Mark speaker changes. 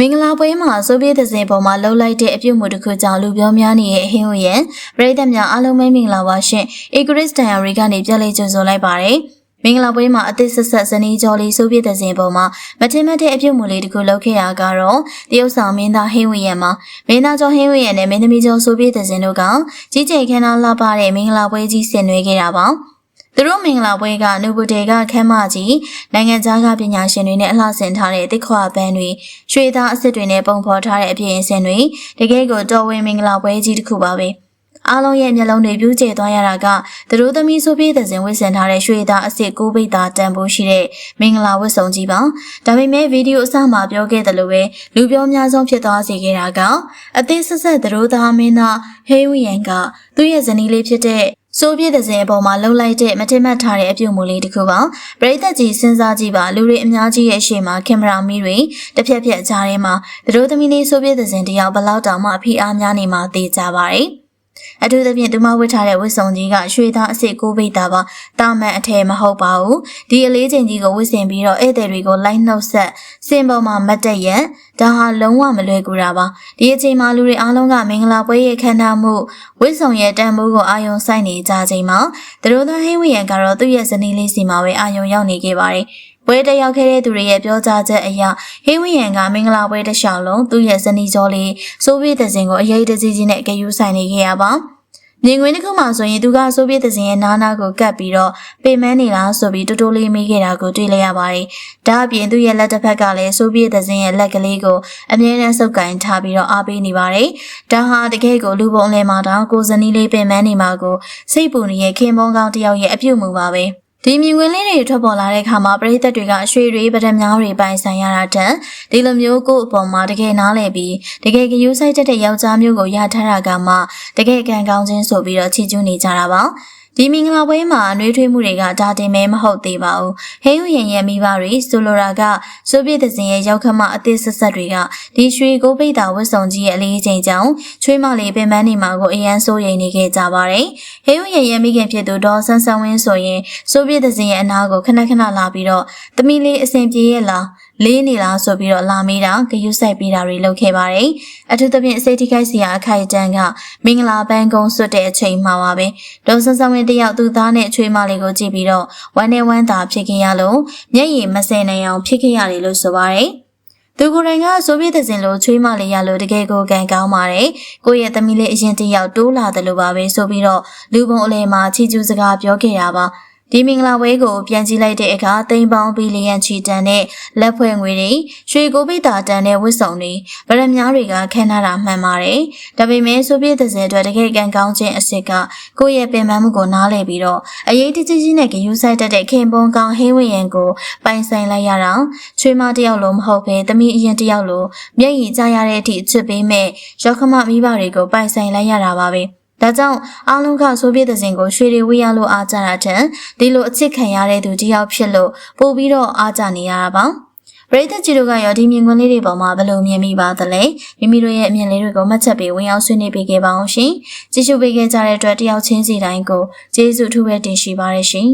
Speaker 1: မင်္ဂလာပွဲမှာဆိုဗီယက်သင်းပေါ်မှာလှုပ်လိုက်တဲ့အပြုတ်မှုတစ်ခုကြောင့်လူပြောများနေတဲ့အဟင်းဝရန်ပြည်သက်များအားလုံးပဲမင်္ဂလာပါရှင်။အေဂရစ်တန်ယာရီကနေကြက်လေးကြိုဆိုလိုက်ပါရယ်။မင်္ဂလာပွဲမှာအသစ်ဆက်ဆက်ဇနီးကျော်လေးဆိုဗီယက်သင်းပေါ်မှာမထင်မှတ်တဲ့အပြုတ်မှုလေးတစ်ခုလုပ်ခဲ့ရကတော့တရုတ်ဆောင်မင်းသားဟင်းဝရန်မှာမင်းသားကျော်ဟင်းဝရန်နဲ့မင်းသမီးကျော်ဆိုဗီယက်သင်းတို့ကကြီးကျယ်ခမ်းနားလှပတဲ့မင်္ဂလာပွဲကြီးဆင်နွှဲခဲ့တာပါ။ သူတို့မင်္ဂလာပွဲကနူဘူတေကခမ်းမကြီးနိုင်ငံခြားကပညာရှင်တွေနဲ့အလှဆင်ထားတဲ့တစ်ခွာပန်းတွေရွှေသားအစ်စ်တွေနဲ့ပုံဖော်ထားတဲ့အပြင်အစင်တွေတကယ်ကိုတော်ဝင်မင်္ဂလာပွဲကြီးတစ်ခုပါပဲအားလုံးရဲ့မျက်လုံးတွေပြူးကျဲသွားရတာကသူတို့သမီးဆိုပြေးတဲ့စဉ်ဝတ်ဆင်ထားတဲ့ရွှေသားအစ်စ်ကိုပိတ်သားတန်ဖိုးရှိတဲ့မင်္ဂလာဝတ်ဆောင်ကြီးပါဒါပေမဲ့ဗီဒီယိုအစမှာပြောခဲ့တယ်လို့ပဲလူပြောများဆုံးဖြစ်သွားစေခဲ့တာကအသေးဆက်ဆက်သူတို့သားမင်းသားဟေးဝီယန်ကသူ့ရဲ့ဇနီးလေးဖြစ်တဲ့ ဆိုဗီယက်သင်းအပေါ်မှာလှုပ်လိုက်တဲ့မထင်မှတ်ထားတဲ့အပြုံမူလေးတစ်ခုပါပရိသတ်ကြီးစဉ်းစားကြည့်ပါလူတွေအများကြီးရဲ့အရှိမကင်မရာမီတွေတစ်ဖြက်ဖြက်ကြားထဲမှာသူတို့သမီးလေးဆိုဗီယက်သင်းတယောက်ဘလောက်တောင်မှအဖိအားများနေမှသိကြပါတယ် အထူးသဖြင့်သူမဝတ်ထားတဲ့ဝတ်စုံကြီးကရွှေသားအစ်စ်ကိုပိတ်တာပါတာမန်အထည်မဟုတ်ပါဘူးဒီအလေးချိန်ကြီးကိုဝတ်ဆင်ပြီးတော့ဧည့်သည်တွေကိုလိုက်နှုတ်ဆက်စင်ပေါ်မှာမတ်တက်ရန်ဒါဟာလုံးဝမလွယ်ကူတာပါဒီအချိန်မှာလူတွေအားလုံးကမင်္ဂလာပွဲရဲ့ခမ်းနားမှုဝတ်စုံရဲ့တန်ဖိုးကိုအာယုံစိုက်နေကြချိန်မှာသူတို့သားဟင်းဝရံကတော့သူ့ရဲ့ဇနီးလေးစီမှာပဲအာယုံရောက်နေခဲ့ပါတယ် ပွဲတက်ရောက်ခဲ့တဲ့သူတွေရဲ့ပြောကြားချက်အရဟင်းဝရံကမင်္ဂလာပွဲတစ်လျှောက်လုံးသူ့ရဲ့ဇနီးကျော်လေးဆိုဗီယက်သင်းကိုအရေးတကြီးကြီးနဲ့ဂယူဆိုင်နေခဲ့ရပါမြင်ကွင်းတစ်ခုမှဆိုရင်သူကဆိုဗီယက်သင်းရဲ့နားနာကိုကပ်ပြီးတော့ပေမန်းနေလားဆိုပြီးတိုးတိုးလေးမေးခဲ့တာကိုတွေ့လိုက်ရပါတယ်။ဒါအပြင်သူ့ရဲ့လက်တစ်ဖက်ကလည်းဆိုဗီယက်သင်းရဲ့လက်ကလေးကိုအမြဲတမ်းစုပ်ကိုင်ထားပြီးတော့အားပေးနေပါတယ်။ဒါဟာတကယ်ကိုလူပုံလဲမှာတော့ကိုဇနီးလေးပေမန်းနေမှာကိုစိတ်ပူနေတဲ့ခင်မုန်းကောင်းတယောက်ရဲ့အပြုတ်မှုပါပဲ။ ဒီမြင်ကွင်းလေးတွေထွက်ပေါ်လာတဲ့အခါမှာပရိသတ်တွေကရွှေတွေပဒံများတွေပိုင်ဆိုင်ရတာတန်ဒီလိုမျိုးကိုအပေါ်မှာတကယ်နားလည်ပြီးတကယ်ကယူဆိုင်တတ်တဲ့ယောက်ျားမျိုးကိုရထားတာကမှတကယ်ကံကောင်းခြင်းဆိုပြီးတော့ချီးကျူးနေကြတာပါ ဒီမင်္ဂလာပွဲမှာနှွေးထွေးမှုတွေကဒါတင်မဲမဟုတ်သေးပါဘူး။ဟိန်းဟရင်ရဲ့မိဘတွေဆိုလိုတာကဆိုဗီယက်သင်းရဲ့ရောက်ခမအသစ်ဆက်ဆက်တွေကဒီရွှေကိုပိတ်တာဝတ်ဆောင်ကြီးရဲ့အလေးချိန်ကြောင့်ချွေးမလေးပင်ပန်းနေမှာကိုအရန်စိုးရိမ်နေခဲ့ကြပါတယ်။ဟိန်းဟရင်ရဲ့မိခင်ဖြစ်သူဒေါ်ဆန်းဆန်းဝင်းဆိုရင်ဆိုဗီယက်သင်းရဲ့အနာကိုခဏခဏလာပြီးတော့သမီးလေးအဆင်ပြေရဲ့လားလေးနေလားဆိုပြီးတော့လာမေးတာဂယုစိုက်ပေးတာတွေလုပ်ခဲ့ပါတယ်။အထူးသဖြင့်စိတ်ထိခိုက်စရာအခိုက်အတန့်ကမင်္ဂလာပန်းကုန်းဆွတ်တဲ့အချိန်မှာပါပဲ။ဒေါ်ဆန်းဆန်းဝင်းတယောက်သူသားနဲ့အချွေးမလေးကိုကြည့်ပြီးတော့ဝမ်းနဲ့ဝမ်းသာဖြစ်ခဲ့ရလို့မျက်ရည်မစင်နိုင်အောင်ဖြစ်ခဲ့ရတယ်လို့ဆိုပါတယ်။သူကိုယ်တိုင်ကဆိုဗီယက်သင်းလိုချွေးမလေးရလို့တကယ်ကိုကံကောင်းပါတယ်။ကိုယ့်ရဲ့သမီးလေးအရင်တယောက်တိုးလာတယ်လို့ပါပဲဆိုပြီးတော့လူပုံအလဲမှာချီကျူးစကားပြောခဲ့တာပါ။ ဒီမင်္ဂလာပွဲကိုပြန်ကြည့်လိုက်တဲ့အခါသိန်းပေါင်းဘီလီယံချီတန်တဲ့လက်ဖွဲ့ငွေတွေရွှေကိုပိတာတန်တဲ့ဝတ်စုံတွေဗရမ ्या တွေကခန်းထားတာမှန်ပါတယ်။ဒါပေမဲ့ဆိုဗီယက်သင်းအတွက်တကယ်ကန်ကောင်းခြင်းအစ်စ်ကကိုယ့်ရဲ့ပင်ပန်းမှုကိုနားလည်ပြီးတော့အရေးတကြီးကြီးနဲ့ဂယူးဆိုင်တတ်တဲ့ခင်ပွန်ကောင်ဟင်းဝရံကိုပိုင်ဆိုင်လိုက်ရတာချွေးမတယောက်လိုမဟုတ်ဘဲသမီးအရင်တယောက်လိုမျက်ရည်ကျရတဲ့အထိအချစ်ပေးမဲ့ရောက်ခမမိဘတွေကိုပိုင်ဆိုင်လိုက်ရတာပါပဲ။ ဒါကြောင့်အားလုံးကဆိုဗီယက်သင်းကိုရွှေတွေဝေးရလို့အားကြတာတဲ့ဒီလိုအချစ်ခံရတဲ့သူတယောက်ဖြစ်လို့ပို့ပြီးတော့အားကြနေရတာပါပရိသတ်ကြီးတို့ကရောဒီမြင်ကွင်းလေးတွေပေါ်မှာဘယ်လိုမြင်မိပါသလဲမိမိတို့ရဲ့အမြင်လေးတွေကိုမှတ်ချက်ပေးဝင်ရောက်ဆွေးနွေးပေးခဲ့ပါအောင်ရှင်ကြည့်ရှုပေးခဲ့ကြတဲ့အတွက်တယောက်ချင်းစီတိုင်းကိုကျေးဇူးထူးပဲတင်ရှိပါရရှင်